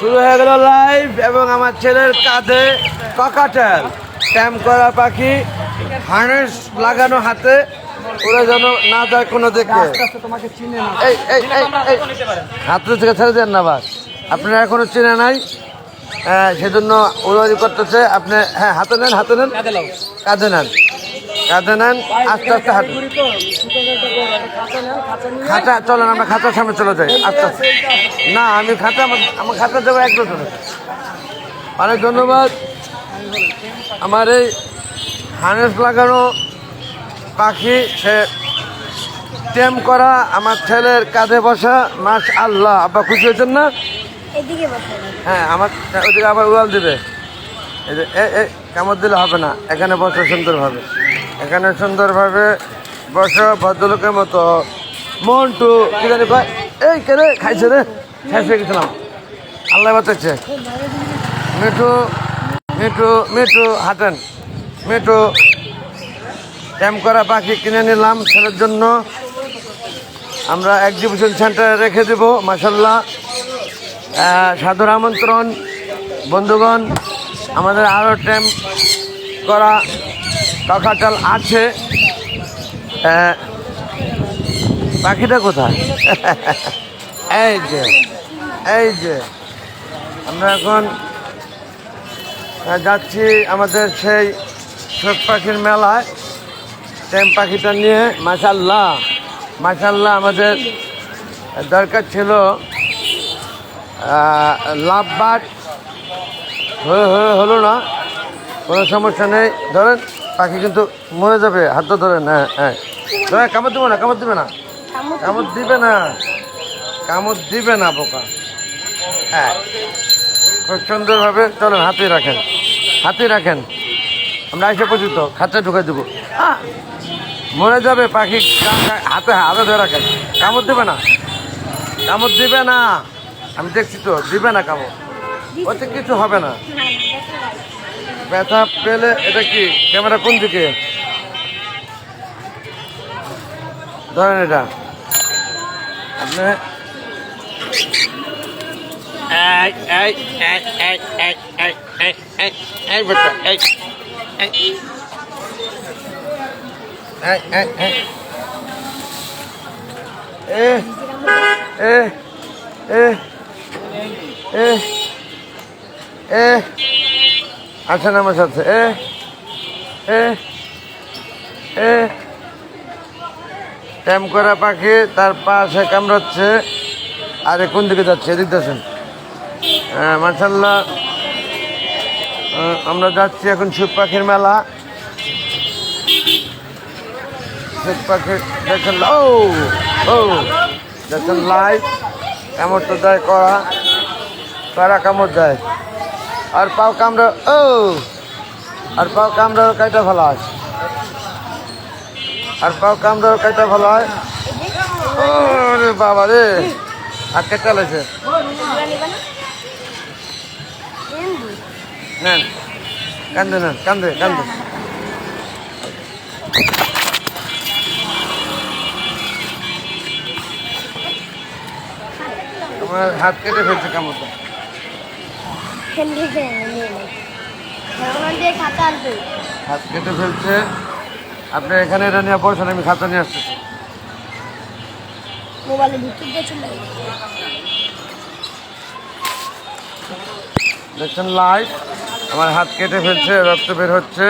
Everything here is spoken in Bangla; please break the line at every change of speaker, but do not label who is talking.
শুরু হয়ে গেল লাইভ এবং আমার ছেলের কাঁধে কাকাটাল। ট্যাম করা পাখি হার্নেস লাগানো হাতে ওরা যেন না যায় কোনো দিকে।
তোমাকে
এই এই এই এই। হাতে থেকে ছেড়ে দেন না বাস। আপনারা এখনও চেনে নাই। আহ, সেজন্য উড়াউড়ি করতেছে আপনি হ্যাঁ হাতে নেন হাতে নেন। কাঁধে নেন। কাঁধে নেন আস্তে আস্তে হাঁটুন।
খাঁচা
চলেন আমরা খাঁচার সামনে চলে যাই। আস্তে আস্তে। না আমি খাঁচা আমার- খাঁচা দেবো এক বছর অনেক ধন্যবাদ। আমার এই হার্নেস লাগানো পাখি সে টেম করা আমার ছেলের কাঁধে বসা মাস আল্লাহ আব্বা খুশি হয়েছেন না? হ্যাঁ আমার ওদিকে আবার উড়াল দিবে। এই যে এ কামড় দিলে হবে না। এখানে বসো সুন্দরভাবে। এখানে সুন্দরভাবে বসো ভদ্রলোকের মতো। মন্টু, কি জানি কয় এই কে রে? খাইছে রে? হয়ে গেছিলাম আল্লাহ বাঁচাচ্ছে মিঠু মিঠু মিঠু, হাঁটেন। মিঠু ক্যাম্প করা পাখি কিনে নিলাম ছেলের জন্য। আমরা এক্সিবিশন সেন্টারে রেখে দেব মাসাল্লাহ সাদর আমন্ত্রণ, বন্ধুগণ, আমাদের আরও ট্যাম্প করা কাকাটাল আছে। পাখিটা কোথায়? এই যে এই যে। আমরা এখন যাচ্ছি আমাদের সেই ছোট পাখির মেলায়। ট্যাম পাখিটা নিয়ে মাসাল্লাহ মাসাল্লাহ আমাদের দরকার ছিল লাভ বাট হয়ে হলো না, কোনো সমস্যা নেই। ধরেন পাখি কিন্তু মরে যাবে হাত ধরেন হ্যাঁ হ্যাঁ। কামড় দিবে না কামড় দিবে না। কামড় দিবে না। কামড় দিবে না বোকা। হ্যাঁ। খুব সুন্দরভাবে চলেন হাতে রাখেন। হাতে রাখেন। আমরা এসে পর্যন্ত খাঁচা ঢুকে দেবো! মরে যাবে পাখি হাতে হাতে ধরে রাখেন। কামড় দিবে না। কামড় দিবে না। আমি দেখছি তো দিবে না কামড়। ওতে কিছু হবে না ব্যথা পেলে এটা কি? ক্যামেরা কোন দিকে? ধরেন এটা। আপনি এ এ এ এ এ। আচ্ছা আমার সাথে এ এ এ। ট্যাম করা পাখি, তার পাশে কামড়াচ্ছে। আরে, কোন দিকে যাচ্ছে? এদিক দেখেন মার্শাল্লাহ আমরা যাচ্ছি এখন সুখ পাখির মেলা। পাখির দেখেন, ও ও, দেখেন লাইভ কামড় তো দেয় করা করা কামড় দেয়। আর পাও কামড়া, ও! আর পাও কামড়া কাইটা ভালো হয়। আর পাও কামড়া কাইটা ভালো হয়। ওরে বাবা রে! আর কেটে লাগছে নেন। কান্দে নেন, কান্দে কান্দে। আমার হাত কেটে ফেলছে কামড়টা। হাত কেটে ফেলছে। আপনি এখানে এটা নিয়ে বসেন আমি খাতা নিয়ে আসতেছি। দেখছেন লাইট আমার হাত কেটে ফেলছে রক্ত বের হচ্ছে।